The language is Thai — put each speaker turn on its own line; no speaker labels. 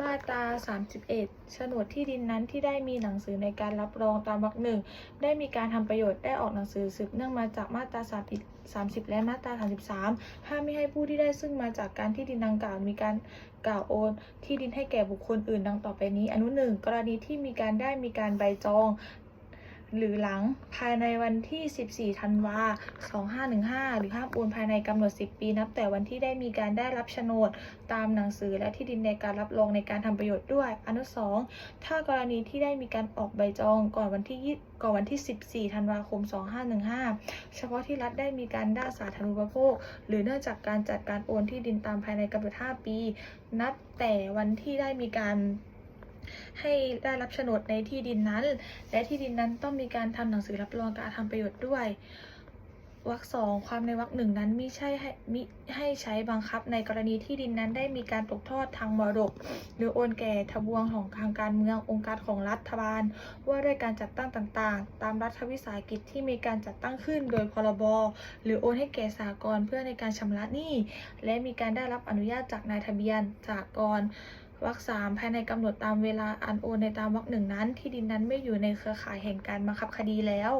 มาตรา 31โฉนดที่ดินนั้นที่ได้มีหนังสือในการรับรองตามวรรคหนึ่งได้มีการทำประโยชน์ได้ออกหนังสือสืบเนื่องมาจากมาตรา30 และมาตรา 33 ห้ามไม่ให้ผู้ที่ได้ซึ่งมาจากการที่ดินดังกล่าวมีการกล่าวโอนที่ดินให้แก่บุคคลอื่นดังต่อไปนี้ อนุหนึ่งกรณีที่มีการได้มีการใบจอง หรือหลังภายในวันที่ 14 ธันวา 2515 หรือห้ามโอนภายในกำหนด 10 ปี นับแต่วันที่ได้มีการได้รับโฉนด ตามหนังสือและที่ดินในการรับรองในการทำประโยชน์ด้วย อนุสองถ้ากรณีที่ได้มีการออกใบจองก่อนวันที่20ก่อนวันที่ 14 ธันวาคม 2515 เฉพาะที่รัฐได้มีการด้าสาธารณูปโภค หรือเนื่องจากการจัดการโอนที่ดินตามภายในกำหนด 5 ปี นับแต่วันที่ได้มีการ ให้ได้รับโฉนดในที่ดินนั้น และที่ดินนั้นต้องมีการทำหนังสือรับรองการทำประโยชน์ด้วยวรรคสองความในวรรคหนึ่งนั้นมิใช่ให้มิให้ใช้บังคับในกรณีที่ดินนั้นได้มีการตกทอดทางมรดก หรือโอนแก่ทบวงของทางการเมืององค์การของรัฐบาล ว่าด้วยการจัดตั้งต่างๆ ตามรัฐวิสาหกิจที่มีการจัดตั้งขึ้นโดยพรบหรือโอนให้แก่สหกรณ์เพื่อในการชำระหนี้และมีการได้รับอนุญาตจากนายทะเบียนสหกรณ์ วรรคสามภายในกำหนดตามเวลาอันโอนในตามวรรคหนึ่งนั้น ที่ดินนั้นไม่อยู่ในเครือข่ายแห่งการบังคับคดีแล้ว